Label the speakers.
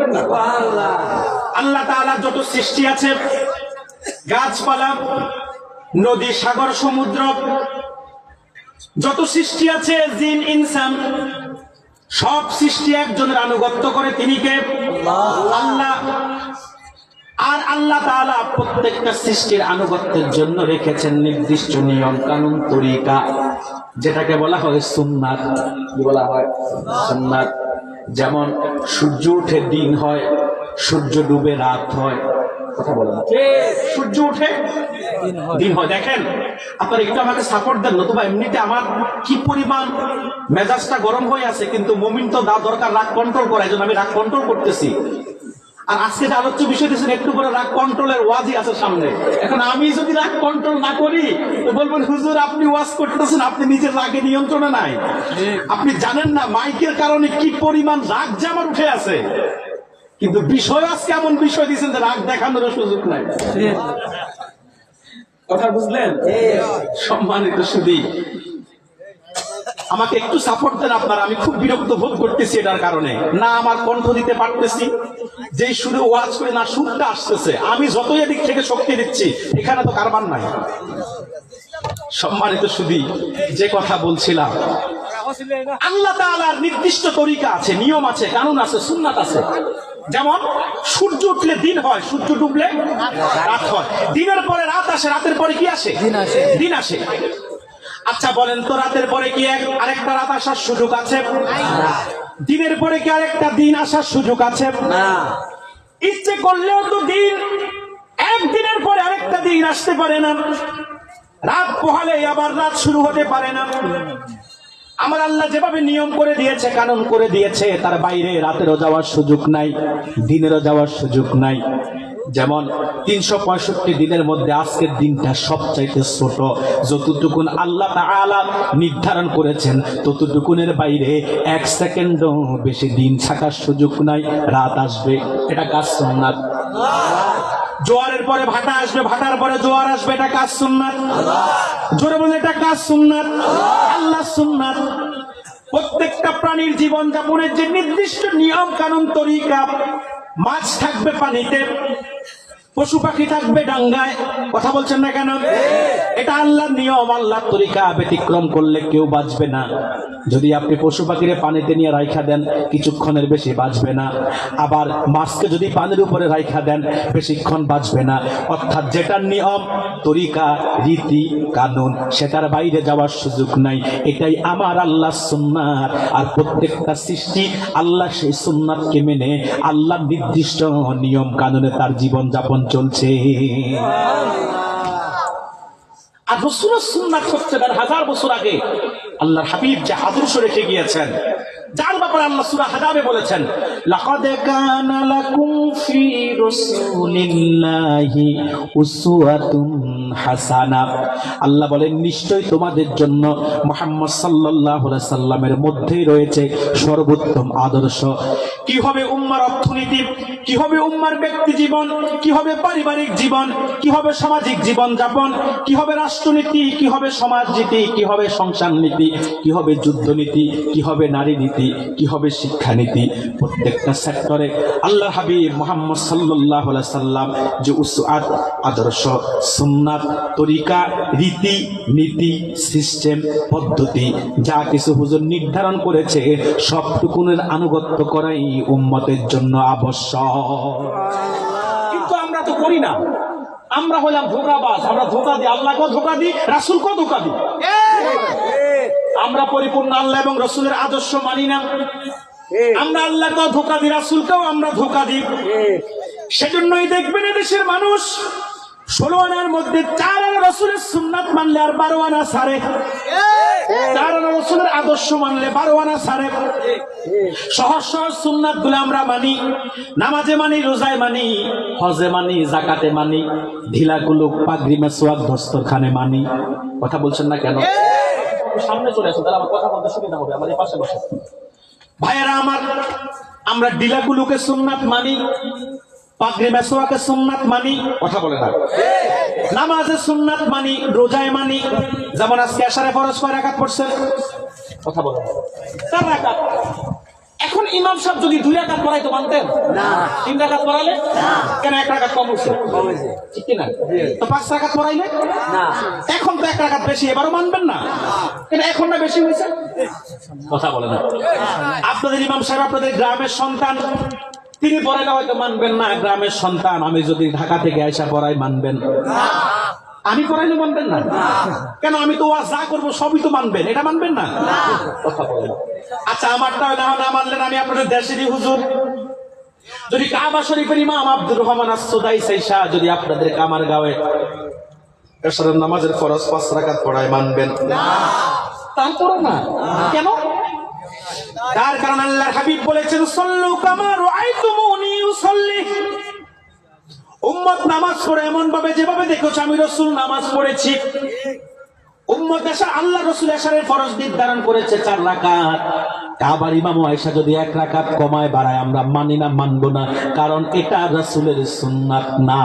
Speaker 1: বলবেন না? আল্লাহ তাআলা যত সৃষ্টি আছে গাছপালা নদী সাগর সমুদ্র যত সৃষ্টি আছে জিন ইনসান সব সৃষ্টি একজনের আনুগত্য করে তিনি কে? আল্লাহ। আর আল্লাহ তাআলা প্রত্যেকটা সৃষ্টির আনুগত্যের জন্য রেখেছেন নির্দিষ্ট নিয়ম কানুন তরিকা যেটাকে বলা হয় সুন্নাত। কি বলা হয়? সুন্নাত। যেমন সূর্য উঠে দিন হয় সূর্য ডুবে রাত হয় কথা বলেন সূর্য উঠে দিন হয়। দেখেন আপনার একটু আমাকে সাপোর্ট দেন নতুবা এমনিতে আমার কি পরিমাণ মেজাজটা গরম হয়ে আছে কিন্তু মমিন তো দা দরকার রাগ কন্ট্রোল করা এই আমি রাগ কন্ট্রোল করতেছি। আর আজকে যে আলোচ্য বিষয় দিয়েছেন, একটু করে রাগ কন্ট্রোলের ওয়াজই আছে সামনে। এখন আমি যদি রাগ কন্ট্রোল না করি বলবেন, হুজুর, আপনি ওয়াজ করতেছেন, আপনি নিজের রাগে নিয়ন্ত্রণে নাই। আপনি জানেন না, মাইকের কারণে কি পরিমাণ রাগ যে আমার উঠে আছে। কিন্তু বিষয় আজকে এমন বিষয় দিয়েছেন যে রাগ দেখানোর সুযোগ নাই। কথা বুঝলেন? সম্মানিত সুদী আমাকে একটু সাপোর্ট দেন আপনারা, আমি খুব বিরক্ত বোধ করতেছি এটার কারণে। না, আমার কণ্ঠ দিতে পারতেছি। যে সুরে ওয়াজ করে না সুরটা আসতেছে। আমি যতই এদিক থেকে শক্তি দিচ্ছি এখানে তো কারবার নাই। সম্মানিত সুদী যে কথা বলছিলাম আল্লাহ তাআলার নির্দিষ্ট তরিকা আছে নিয়ম আছে কানুন আছে সুন্নাত আছে। যেমন সূর্য উঠলে দিন হয় সূর্য ডুবলে রাত হয়। দিনের পরে রাত আসে রাতের পরে কি আসে?
Speaker 2: দিন আসে।
Speaker 1: দিন আসে। আচ্ছা বলেন তো রাতের পরে কি আরেকটা রাত আসার সুযোগ আছে? দিনের পরে কি আরেকটা দিন আসার সুযোগ আছে?
Speaker 2: না।
Speaker 1: ইচ্ছে করলেও তো দিন একদিনের পরে আরেকটা দিন আসতে পারে না। রাত পোহালে আবার রাত শুরু হতে পারে না। আমার আল্লাহ যেভাবে নিয়ম করে দিয়েছে কানুন করে দিয়েছে তার বাইরে রাতেরও যাওয়ার সুযোগ নাই দিনেরও যাওয়ার সুযোগ নাই। যেমন তিনশো পঁয়ষট্টি দিনের মধ্যে আজকের দিনটা সবচাইতে ছোট। যতটুকুন আল্লাহ তাআলা নির্ধারণ করেছেন, ততটুকুনের বাইরে এক সেকেন্ডও বেশি দিন থাকার সুযোগ নাই, রাত আসবে, এটা কাজ সুন্নাত। জোয়ারের পরে ভাটা আসবে, ভাটার পরে জোয়ার আসবে, এটা কাজ সুন্নাত। জোরে বলে এটা কাজ সুন্নাত। আল্লাহ সুন্নাত। প্রত্যেকটা প্রাণীর জীবন যাপনের যে নির্দিষ্ট নিয়ম কানুন তরিকা মাছ থাকবে পানিতে পশু পাখি থাকবে ডাঙ্গায় কথা বলছেন না কেন? এটা আল্লাহর নিয়ম আল্লাহ তরিকা ব্যতিক্রম করলে কেউ বাঁচবে না। যদি আপনি পশু পাখিরে পানিতে নিয়ে রাইখা দেন কিছুক্ষণের বেশি বাঁচবে না। আবার মাছকে যদি পানির উপরে রাইখা দেন বেশিক্ষণ বাঁচবে না। অর্থাৎ যেটার নিয়ম তরিকা রীতি কানুন সেটার বাইরে যাওয়ার সুযোগ নাই। এটাই আমার আল্লাহ সুন্নাত। আর প্রত্যেকটা সৃষ্টি আল্লাহ সেই সুন্নাতকে মেনে আল্লাহ নির্দিষ্ট নিয়ম কানুনে তার জীবন যাপন চলছে আর রসুলের সুন্নাত হচ্ছে হাজার বছর আগে। আল্লাহর হাবিব যে আদর্শ রেখে গিয়েছেন, যার ব্যাপারে আল্লাহ সুরা হাজাবে বলেছেন, লাকাদ কানা লাকুম ফি রাসূলিল্লাহি উসওয়াতুন হাসানা। আল্লাহ বলেন নিশ্চয়ই তোমাদের জন্য মুহাম্মদ সাল্লাল্লাহু আলাইহি সাল্লামের মধ্যেই রয়েছে সর্বোত্তম আদর্শ। কি হবে উম্মার অর্থনীতি কি হবে উম্মার ব্যক্তি জীবন কি হবে পারিবারিক জীবন কি হবে সামাজিক জীবন যাপন কি হবে রাষ্ট্রনীতি কি হবে সমাজ নীতি কি হবে সংসার নীতি কি হবে যুদ্ধনীতি কি হবে নারী নীতি কি হবে শিক্ষানীতি প্রত্যেকটা সেক্টরে আল্লাহ হাবিব মোহাম্মদ সাল্লাহ সাল্লাম যে উসআদ আদর্শ সুন্নাত তরিকা রীতি নীতি সিস্টেম পদ্ধতি যা কিছু হুজুর নির্ধারণ করেছে সবটুকুনের আনুগত্য করাই উম্মতের জন্য আবশ্যক। কিন্তু আমরা তো করি না। আমরা হলাম ধোকাবাজ। আমরা ধোকা দিই। আল্লাহকেও ধোকা দিই, রাসুলকেও ধোকা দিই। আমরা পরিপূর্ণ আল্লাহ এবং রসুলের আদর্শ মানি না। আমরা আল্লাহকেও ধোকা দিই, রাসুলকেও আমরা ধোকা দিই। সেজন্যই দেখবেন দেশের মানুষ ষোলো আনার মধ্যে চার আনা রসুলের সুন্নাত মানলে আর বারো আনা সারে রসুলের আদর্শ মানলে সারে। সহজ সহজ সুন্নাতগুলো আমরা মানি নামাজে মানি রোজায় মানি হজে মানি জাকাতে মানি ঢিলা কুলুক পাগড়ি মেসোয়াক দস্তরখানে মানি। কথা বলছেন না কেন? সামনে চলে আসুন তাহলে আমার কথা বলতে সুবিধা হবে আমাদের পাশে বসে। ভাইয়েরা আমার আমরা ডিলাগুলোকে সুন্নাত মানি পাগড়ি মেসোয়াকে সুন্নাত মানি কথা বলে না। নামাজে সুন্নাত মানি রোজায় মানি যেমন আজকে আসারে ফরজ কয় রাকাত পড়ছে? কথা বলে। চার রাকাত। এখন ইমাম সাহেব যদি দুই রাকাত পড়াই তো মানতেন তিন রাকাত পড়ালে? কেন এক রাকাত কম হয়েছে ঠিক কিনা? তো পাঁচ রাকাত পড়াইলে? এখন তো এক রাকাত বেশি এবারও মানবেন না? কেন এখন না বেশি হয়েছে কথা বলে না। আপনাদের ইমাম সাহেব আপনাদের গ্রামের সন্তান তিনি পড়াইলে হয়তো মানবেন না, গ্রামের সন্তান। আমি যদি ঢাকা থেকে আইসা পড়াই, মানবেন আমি পড়াইলে মানবেন না। কেন, আমি তো যা করব, সবই তো মানবেন। এটা মানবেন না? না। আচ্ছা আমারটা না না মানলেন আমি আপনাদের দেশেরই হুজুর। যদি কাবা শরীফের ইমাম আব্দুর রহমান আসদাই সাইসা যদি আপনাদের কামার গাঁয়ে এসরের নামাজের ফরজ পাঁচ রাকাত পড়ায় মানবেন। তারপরে না। কেন? তার কারণ আল্লাহর হাবিব বলেছেন সল্লু কামার আইতুমুনি উম্মত নামাজ পড়ে এমন ভাবে যেভাবে দেখেছ, আমি রসুল নামাজ পড়েছি। উম্মত আল্লাহ রসুল এসারের ফরজ নির্ধারণ করেছে চার রাকাত। ইমাম আয়েশা যদি এক রাকাত কমায়, বাড়ায়, আমরা মানি না, মানবো না, কারণ এটা রসুলের সুন্নাত না।